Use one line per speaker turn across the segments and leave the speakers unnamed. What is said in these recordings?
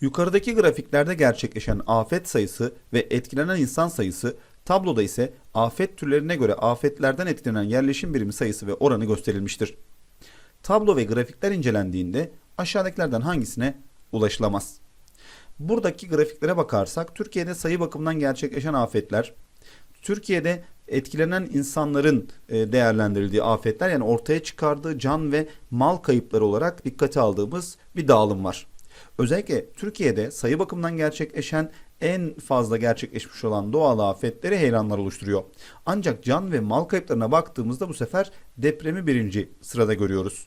Yukarıdaki grafiklerde gerçekleşen afet sayısı ve etkilenen insan sayısı, tabloda ise afet türlerine göre afetlerden etkilenen yerleşim birimi sayısı ve oranı gösterilmiştir. Tablo ve grafikler incelendiğinde aşağıdakilerden hangisine ulaşılamaz? Buradaki grafiklere bakarsak Türkiye'de sayı bakımından gerçekleşen afetler, Türkiye'de etkilenen insanların e, değerlendirildiği afetler yani ortaya çıkardığı can ve mal kayıpları olarak dikkate aldığımız bir dağılım var. Özellikle Türkiye'de sayı bakımından gerçekleşen en fazla gerçekleşmiş olan doğal afetleri heyelanlar oluşturuyor. Ancak can ve mal kayıplarına baktığımızda bu sefer depremi birinci sırada görüyoruz.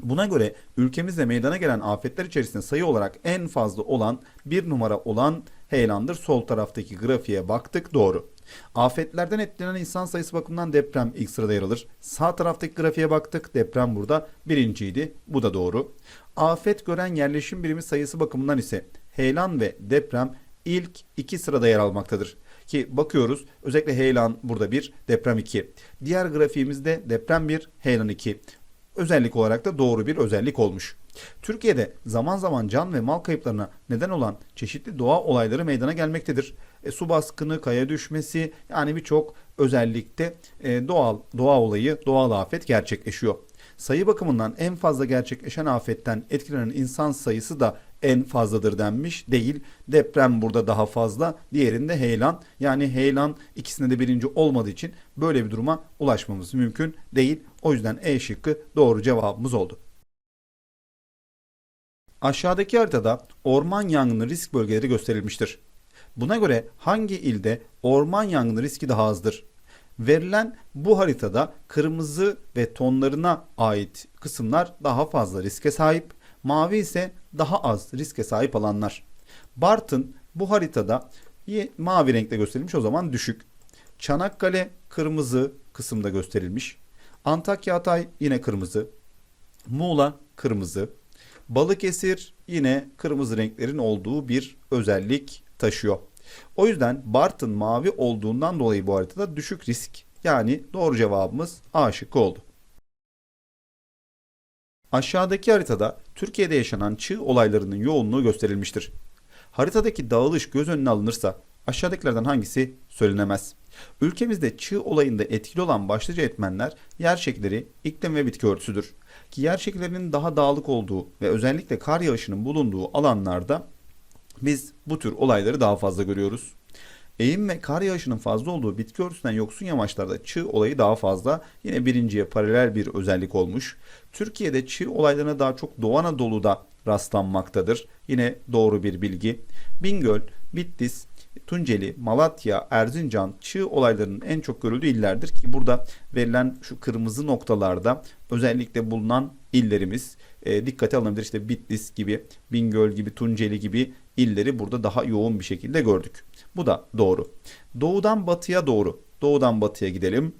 Buna göre ülkemizde meydana gelen afetler içerisinde sayı olarak en fazla olan bir numara olan heyelandır. Sol taraftaki grafiğe baktık doğru. Afetlerden etkilenen insan sayısı bakımından deprem ilk sırada yer alır. Sağ taraftaki grafiğe baktık deprem burada birinciydi. Bu da doğru. Afet gören yerleşim birimi sayısı bakımından ise heyelan ve deprem ilk iki sırada yer almaktadır. Ki bakıyoruz özellikle heyelan burada bir deprem 2. Diğer grafiğimizde deprem 1 heyelan 2 özellik olarak da doğru bir özellik olmuş. Türkiye'de zaman zaman can ve mal kayıplarına neden olan çeşitli doğa olayları meydana gelmektedir. E, su baskını, kaya düşmesi yani birçok özellikte e, doğal doğa olayı, doğal afet gerçekleşiyor. Sayı bakımından en fazla gerçekleşen afetten etkilenen insan sayısı da en fazladır denmiş. Değil. Deprem burada daha fazla. Diğerinde heyelan. Yani heyelan ikisinde de birinci olmadığı için böyle bir duruma ulaşmamız mümkün değil. O yüzden E şıkkı doğru cevabımız oldu. Aşağıdaki haritada orman yangını risk bölgeleri gösterilmiştir. Buna göre hangi ilde orman yangını riski daha azdır? Verilen bu haritada kırmızı ve tonlarına ait kısımlar daha fazla riske sahip, mavi ise daha az riske sahip alanlar. Bartın bu haritada mavi renkte gösterilmiş o zaman düşük. Çanakkale kırmızı kısımda gösterilmiş. Antakya Hatay yine kırmızı. Muğla kırmızı. Balıkesir yine kırmızı renklerin olduğu bir özellik taşıyor. O yüzden Bartın mavi olduğundan dolayı bu haritada düşük risk. Yani doğru cevabımız A şıkkı oldu. Aşağıdaki haritada Türkiye'de yaşanan çığ olaylarının yoğunluğu gösterilmiştir. Haritadaki dağılış göz önüne alınırsa aşağıdakilerden hangisi söylenemez? Ülkemizde çığ olayında etkili olan başlıca etmenler yer şekilleri, iklim ve bitki örtüsüdür. Ki yer şekillerinin daha dağlık olduğu ve özellikle kar yağışının bulunduğu alanlarda biz bu tür olayları daha fazla görüyoruz. Eğim ve kar yağışının fazla olduğu bitki örtüsünden yoksun yamaçlarda çığ olayı daha fazla. Yine birinciye paralel bir özellik olmuş. Türkiye'de çığ olaylarına daha çok Doğu Anadolu'da rastlanmaktadır. Yine doğru bir bilgi. Bingöl, Bitlis, Tunceli, Malatya, Erzincan çığ olaylarının en çok görüldüğü illerdir ki burada verilen şu kırmızı noktalarda özellikle bulunan illerimiz e, dikkate alınabilir. İşte Bitlis gibi, Bingöl gibi, Tunceli gibi illeri burada daha yoğun bir şekilde gördük. Bu da doğru. Doğudan batıya doğru. Doğudan batıya gidelim.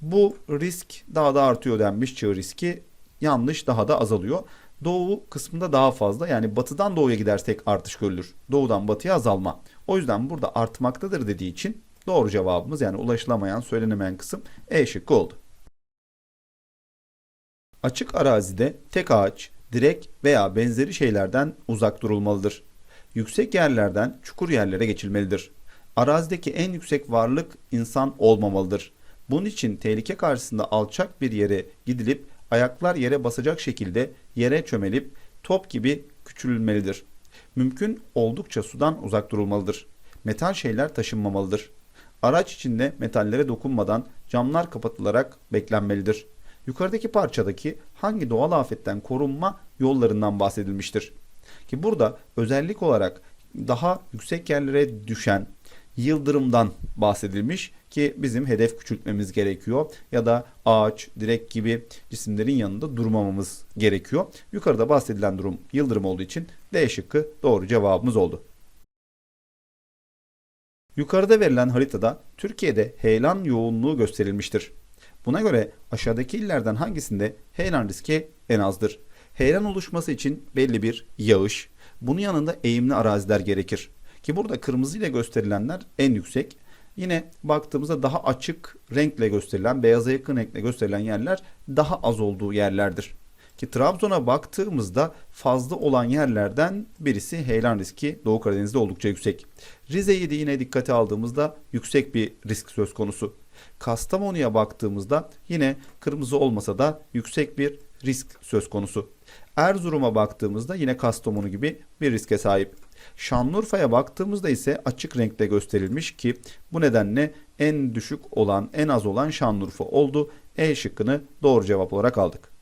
Bu risk daha da artıyor denmiş çığ riski. Yanlış daha da azalıyor. Doğu kısmında daha fazla yani batıdan doğuya gidersek artış görülür. Doğudan batıya azalma. O yüzden burada artmaktadır dediği için doğru cevabımız yani ulaşılamayan söylenemeyen kısım E şıkkı oldu. Açık arazide tek ağaç, direk veya benzeri şeylerden uzak durulmalıdır. Yüksek yerlerden çukur yerlere geçilmelidir. Arazideki en yüksek varlık insan olmamalıdır. Bunun için tehlike karşısında alçak bir yere gidilip ayaklar yere basacak şekilde yere çömelip top gibi küçülülmelidir. Mümkün oldukça sudan uzak durulmalıdır. Metal şeyler taşınmamalıdır. Araç içinde metallere dokunmadan camlar kapatılarak beklenmelidir. Yukarıdaki parçadaki hangi doğal afetten korunma yollarından bahsedilmiştir? Ki burada özellik olarak daha yüksek yerlere düşen yıldırımdan bahsedilmiş ki bizim hedef küçültmemiz gerekiyor ya da ağaç, direk gibi cisimlerin yanında durmamamız gerekiyor. Yukarıda bahsedilen durum yıldırım olduğu için D şıkkı doğru cevabımız oldu. Yukarıda verilen haritada Türkiye'de heyelan yoğunluğu gösterilmiştir. Buna göre aşağıdaki illerden hangisinde heyelan riski en azdır? Heyelan oluşması için belli bir yağış, bunun yanında eğimli araziler gerekir. Ki burada kırmızı ile gösterilenler en yüksek. Yine baktığımızda daha açık renkle gösterilen, beyaza yakın renkle gösterilen yerler daha az olduğu yerlerdir. Ki Trabzon'a baktığımızda fazla olan yerlerden birisi heyelan riski Doğu Karadeniz'de oldukça yüksek. Rize'yi de yine dikkate aldığımızda yüksek bir risk söz konusu. Kastamonu'ya baktığımızda yine kırmızı olmasa da yüksek bir risk söz konusu. Erzurum'a baktığımızda yine Kastamonu gibi bir riske sahip. Şanlıurfa'ya baktığımızda ise açık renkte gösterilmiş ki bu nedenle en düşük olan, en az olan Şanlıurfa oldu. E şıkkını doğru cevap olarak aldık.